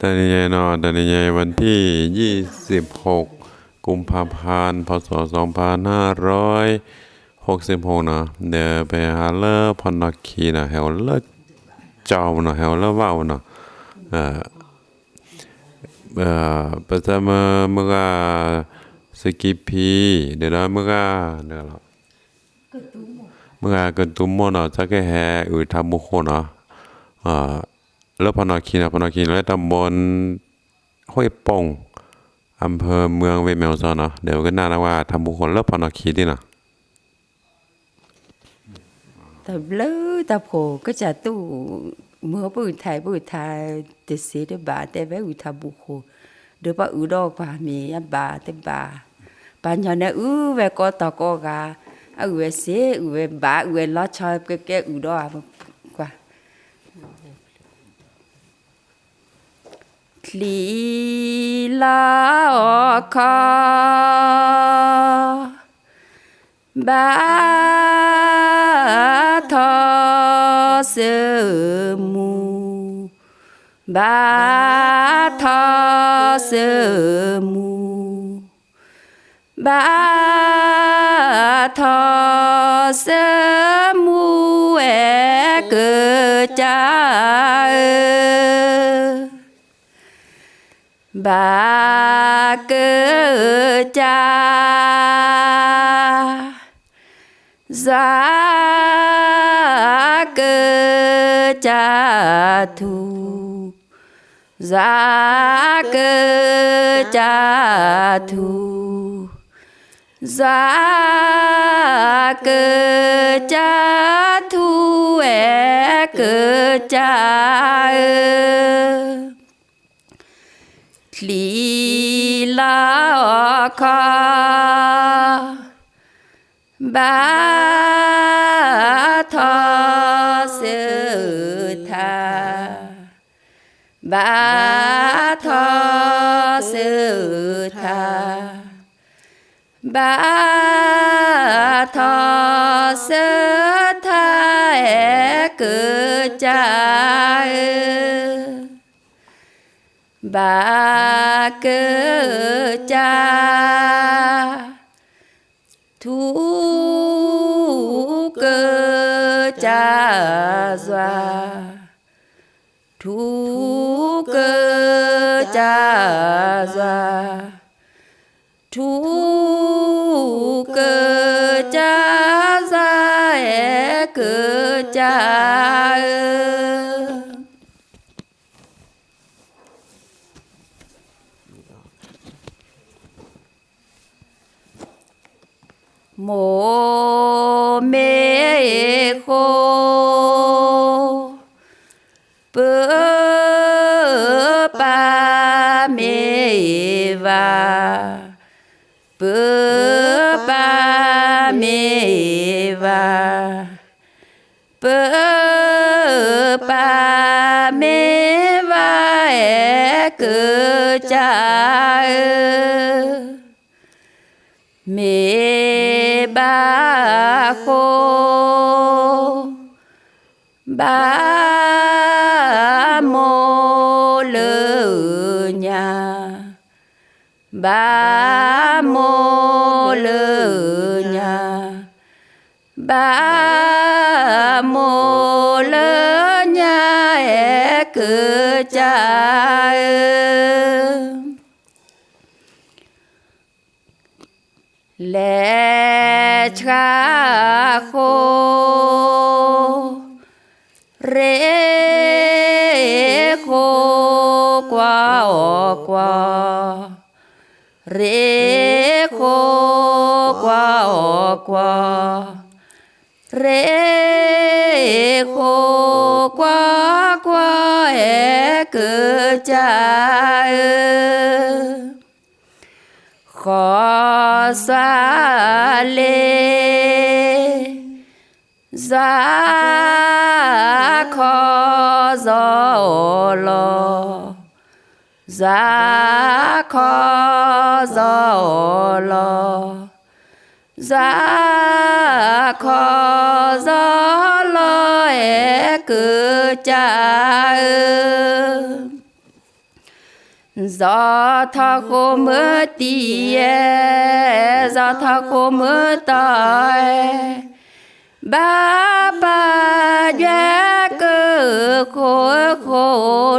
ตานิยายนอตานิยายวันที่26กุมภาพันธ์ พศ2566เนาะเดี๋ยวไปหาเลิกพอนกคีนะเฮลเลิกเจ้าเนาะเฮลเลิกว่าวเนาะเอ่อเอ่อประจำเมื่อสกิพีเดี๋ยวนะาเมื่อเดี๋ยวเราเมื่อเกิดตุ้มโมเนาะจะแก่แหอุทามุโคเนาะเอ่อแล้วพนอคีนะพนอคีแล้วตำบลห้วยปงอำเภอเมืองเวเมลซอนเนาะเดี๋ยวก็น่านะว่าทำบุคคลเลิกพนอคีดีนะแต่เลือตาโผก็จะตู้เมื่อปุ่นไทยปุ่นไทยเดสีเดบาแต่ไว้อุทาบุคคลเดี๋ยวป้าอุดอกป่ามีอันบาเต็บาปัญญาเนี่ยอือเวก็ตะก็กาอือเวเสอือเวบาอือเวลอชอยเก๊กอือดอก tlilaoka batha semu batha semu batha ba cơ cha giá cơ cha thu giá cơ cha thu giá cơ cha thu e cơ cha ơi ลีลาคาบาทอสุธาบาทอสุธาบาทอสุธาเอกจา ba cơ cha thú cơ cha doa thú cơ cha doa thú cơ cha ra cơ cha โคเปือปาเมวาเปือปาเมวาเปือปาเมวาเอกืจาเมบา ba mô lư nhà ba mô lư nhà ba mô lư nhà e cứ cha lệ cha khô เรโคกว่าออกว่าเรโคกว่าออกว่าเรโคกว่ากว่าเอกิดใจขอสาเล giá lo giá khó do lo giá khó do lo e cứ cha ư do tha khô mưa tiê do tha khô mưa tỏi ba ba giác โคโค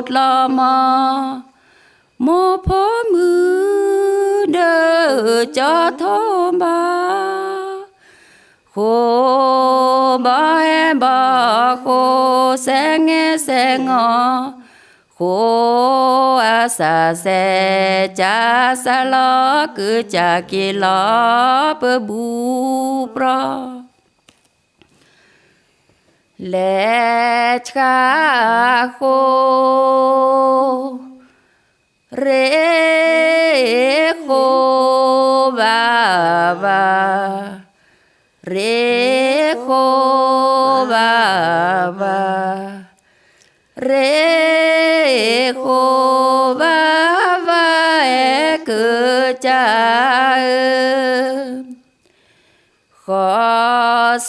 ตลามโมอพอมือเดอจะทอบาโคบาแอบาโคแสงแแสงงอโคอาสาเสจาสลอคือจะกิลอเปบูปรา Let hacho rejo baba rejo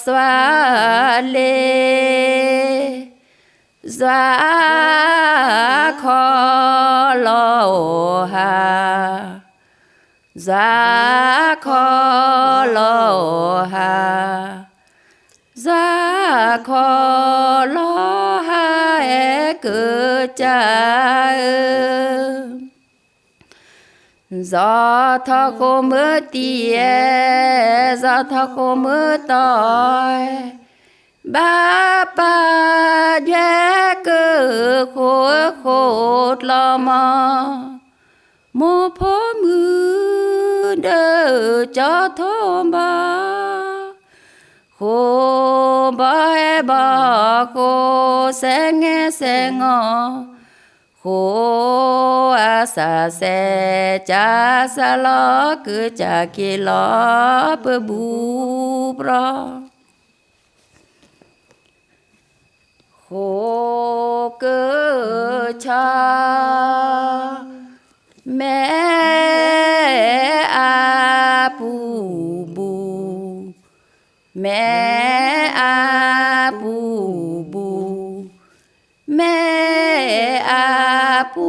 xóa lê dọa khó lo hà dọa khó lo hà dọa khó lo hà cứ cha ơi gió thơ khô mưa tìa gió thơ khô mưa tỏi ba ba dễ cơ khô khô lo mò mô phố mưa đỡ cho thô ba khô ba e ba khô sẽ nghe sẽ ngò khô สะเสจาสะลอคือจากิลอเพบูปรโคเกชาแม่อาปูบู แม่อาปูบู แม่อาปู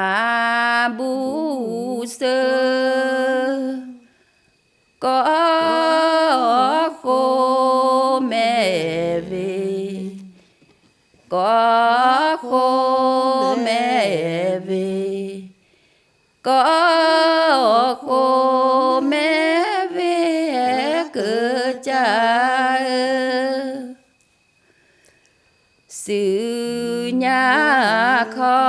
bà bu sơ có khô mẹ về có khô mẹ về có khô mẹ về e cứ cha sư nhà khó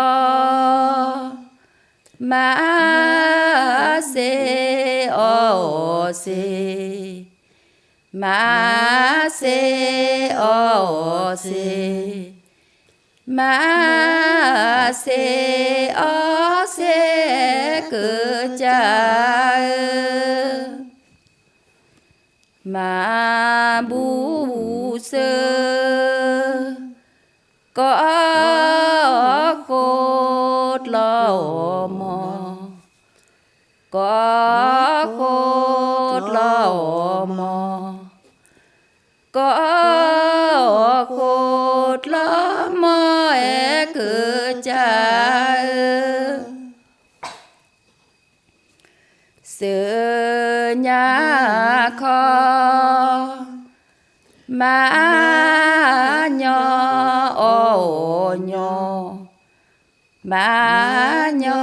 ma se o se ma se o se cứ cha ma bu sơ có cốt lo mò có cốt ดลอมอก็โคดลอมอเอคือจเสือยาคอมาญอโอญอมาญอ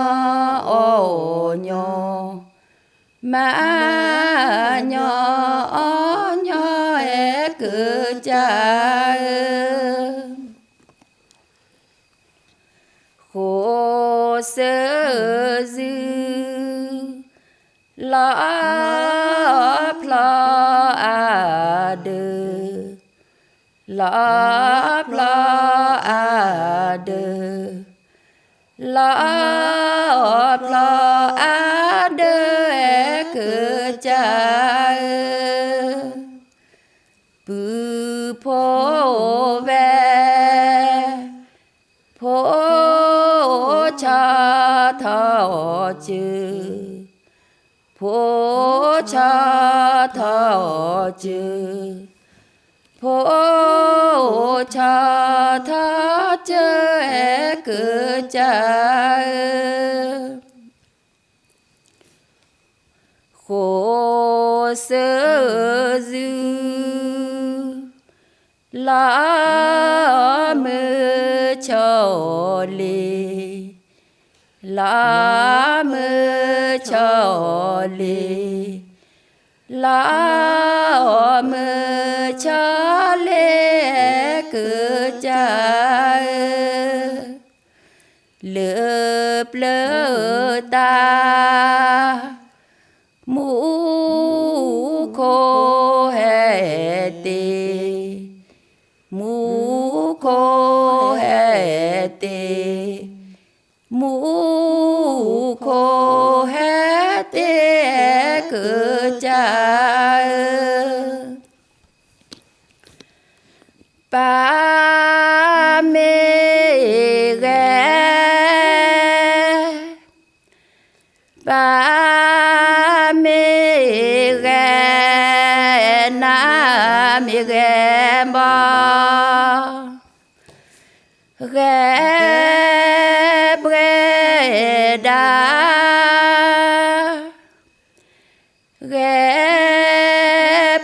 โอญอ mà nhỏ nhỏ cứ cha khổ sở dư lo lo à đờ lo lo เจอผู้ชาทอเจอผู้ชาทาเจอเกิดใจโคเสือจืลามือชอลีลา mơ cho lì lá mơ cho lê cứ cha lớp lớp ta mũ khô hè tì ba mi re na mi re mo re bre da re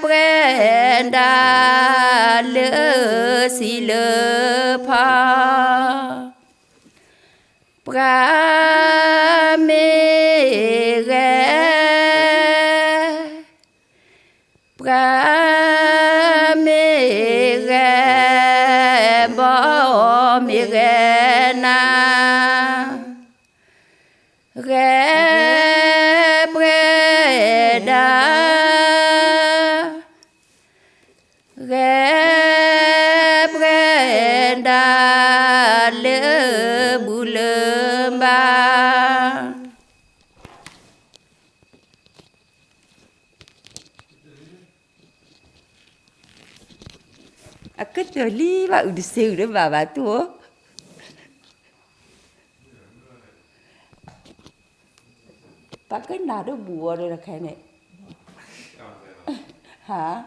bre da le si le pa pra mi là Odysseus đó bà bà thua bà cái nào đó bùa rồi là khai này hả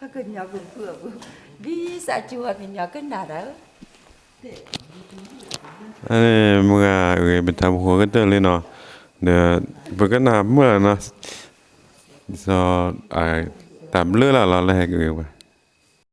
bà cái nhỏ vừa vừa đi xa chùa thì nhỏ cái nào đó ane mga ge beta bu ge te le no de bu ge na mu na so ai tam le la la le ge vậy.